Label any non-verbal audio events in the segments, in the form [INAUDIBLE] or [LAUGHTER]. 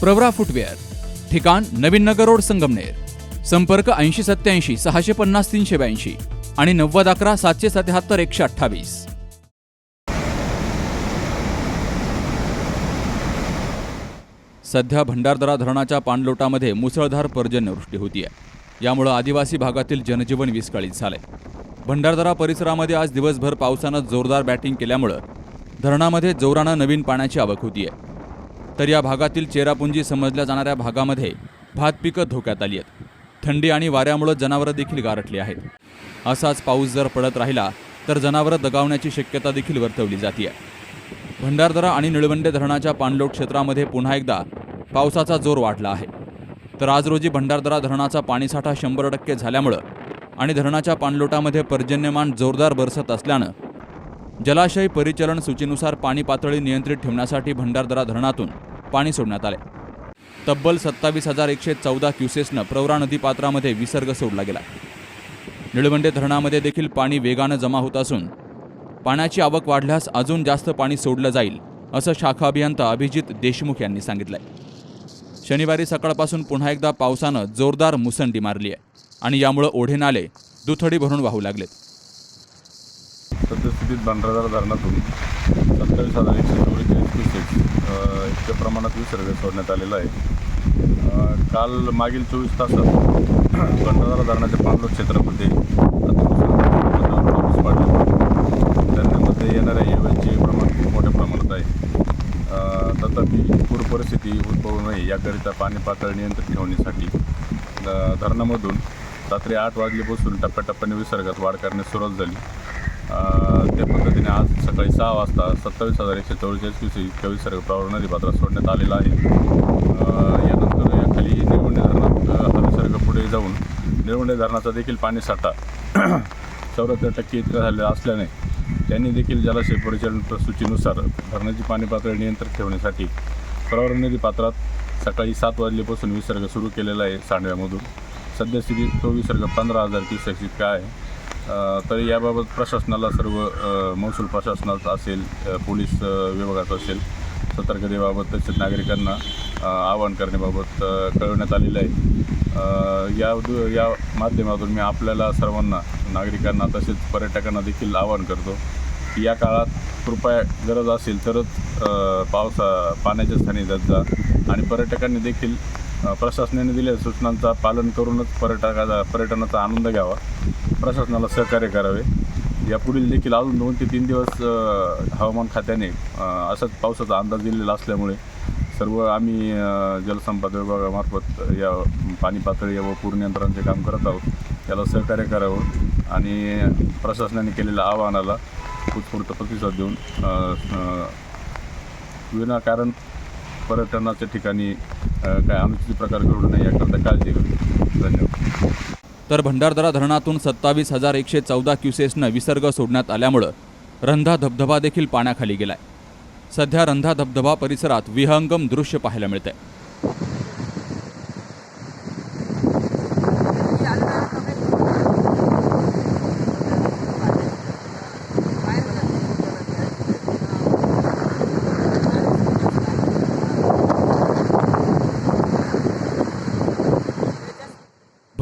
Pravara footwear ठिकाण नवीन नगर road Sangamner संपर्क ऐंशी सत्याऐंशी सहाशे पन्नास तीनशे ब्याऐंशी आणि नव्वद अकरा सातशे सत्याहत्तर एकशे अठ्ठावीस. सध्या भंडारदरा धरणाच्या पाणलोटामध्ये मुसळधार पर्जन्यवृष्टी होती आहे यामुळं आदिवासी भागातील जनजीवन विस्कळीत झालंय. भंडारदरा परिसरामध्ये आज दिवसभर पावसानं जोरदार बॅटिंग केल्यामुळं धरणामध्ये जोरानं नवीन पाण्याची आवक होती आहे तर या भागातील चेरापुंजी समजल्या जाणाऱ्या भागामध्ये भात पिकं धोक्यात आली आहेत. थंडी आणि वाऱ्यामुळं जनावरं देखील गारठली आहेत. असाच पाऊस जर पडत राहिला तर जनावरं दगावण्याची शक्यता देखील वर्तवली जाते आहे भंडारदरा आणि निळवंडे धरणाच्या पाणलोट क्षेत्रामध्ये पुन्हा एकदा पावसाचा जोर वाढला आहे. तर आज रोजी भंडारदरा धरणाचा पाणीसाठा शंभर टक्के झाल्यामुळं आणि धरणाच्या पाणलोटामध्ये पर्जन्यमान जोरदार बरसत असल्यानं जलाशय परिचलन सूचीनुसार पाणी पातळी नियंत्रित ठेवण्यासाठी भंडारदरा धरणातून पाणी सोडण्यात आले. तब्बल सत्तावीस हजार एकशे चौदा क्युसेसनं प्रवरा नदी पात्रामध्ये विसर्ग सोडला गेला. निळवंडे धरणामध्ये देखील पाणी वेगानं जमा होत असून पाण्याची आवक वाढल्यास अजून जास्त पाणी सोडलं जाईल असं शाखा अभियंता अभिजित देशमुख यांनी सांगितलंय. शनिवारी सकाळपासून पुन्हा एकदा पावसानं जोरदार मुसंडी मारली आहे आणि यामुळं ओढे नाले दुथडी भरून वाहू लागलेत. सद्यस्थितीत भंडारदरा धरणातून सत्तावीस हजार एकशे चौवेचाळीस क्युसेक इतक्या प्रमाणात विसर्ग सोडण्यात आलेला आहे. काल मागील चोवीस तासात भंडारदरा धरणाच्या पाणलोट क्षेत्रामध्ये पाऊस पाडला. धरणामध्ये येणाऱ्या येव्याचे प्रमाण खूप मोठ्या प्रमाणात आहे. तथापि पूर परिस्थिती उद्भवू नये याकरिता पाणी पातळी नियंत्रित ठेवण्यासाठी धरणामधून रात्री आठ वाजल्यापासून टप्प्याटप्प्याने विसर्गात वाढ करण्यास सुरुवात झाली. त्या पद्धतीने आज सकाळी सहा वाजता सत्तावीस हजार एकशे चौवेचाळीस क्युसेक चोवीस विसर्ग प्रवरा नदी पात्रात सोडण्यात आलेला आहे. यानंतर या खाली निळवंडे धरणात हा विसर्ग पुढे जाऊन निळवंडे धरणाचा देखील पाणीसाठा [CLEARS THROAT] चौऱ्याहत्तर टक्के इतका झालेला असल्याने त्यांनी देखील जलाशय परिचालन सूचीनुसार धरणाची पाणी पातळी नियंत्रित ठेवण्यासाठी प्रवरा नदी पात्रात सकाळी सात वाजल्यापासून विसर्ग सुरू केलेला आहे सांडव्यामधून. सद्यस्थितीत तो विसर्ग पंधरा हजार क्युसेक्स इतका आहे. तर याबाबत प्रशासनाला सर्व महसूल प्रशासनाचा असेल पोलीस विभागाचं असेल सतर्कतेबाबत तसेच नागरिकांना आवाहन करण्याबाबत कळवण्यात आलेलं आहे. या दु- या माध्यमातून मी आपल्याला सर्वांना नागरिकांना तसेच पर्यटकांना देखील आवाहन करतो की या काळात कृपया गरज असेल तरच पावसा पाण्याच्या स्थानी जात जा आणि पर्यटकांनी देखील प्रशासनाने दिलेल्या सूचनांचा पालन करूनच पर्यटकाचा पर्यटनाचा आनंद घ्यावा. प्रशासनाला सहकार्य करावे. यापुढील देखील अजून दोन ते तीन दिवस हवामान खात्याने अ, असाच पावसाचा अंदाज दिलेला असल्यामुळे सर्व आम्ही जलसंपदा विभागामार्फत या पाणी पातळी व पूर नियंत्रणाचे काम करत आहोत. याला सहकार्य करावं आणि प्रशासनाने केलेल्या आवाहनाला उत्स्फूर्त प्रतिसाद देऊन विनाकारण पर्यटनाच्या ठिकाणी काय अनुचित प्रकार घडू नये याकरता काळजी घेऊ धन्यवाद. तर भंडारदरा धरणातून सत्तावीस हजार एकशे चौदा क्युसेसनं विसर्ग सोडण्यात आल्यामुळं रंधा धबधबा देखील पाण्याखाली गेलाय. सध्या रंधा धबधबा परिसरात विहंगम दृश्य पाहायला मिळतंय.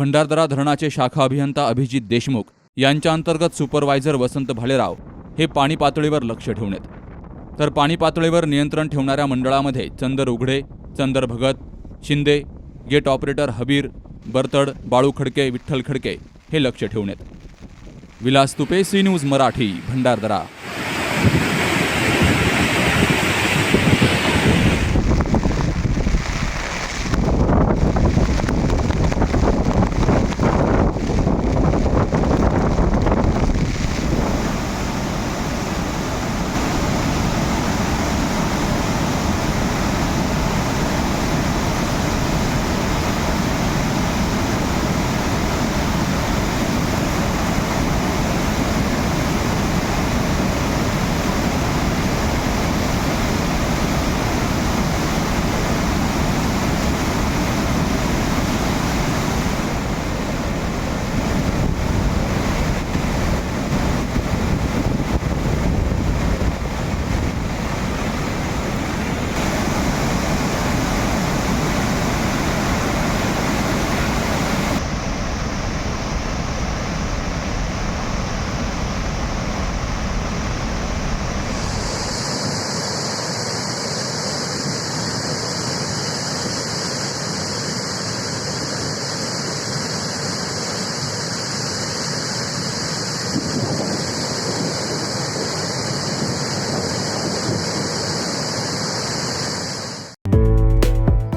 भंडारदरा धरणाचे शाखा अभियंता अभिजित देशमुख यांच्या अंतर्गत सुपरवायझर वसंत भालेराव हे पाणी पातळीवर लक्ष ठेवून तर पाणी पातळीवर नियंत्रण ठेवणाऱ्या मंडळामध्ये चंदर उघडे चंदर भगत शिंदे गेट ऑपरेटर हबीर बरतड बाळू खडके विठ्ठल खडके हे लक्ष ठेवून Vilas Tupe C news Marathi Bhandardara.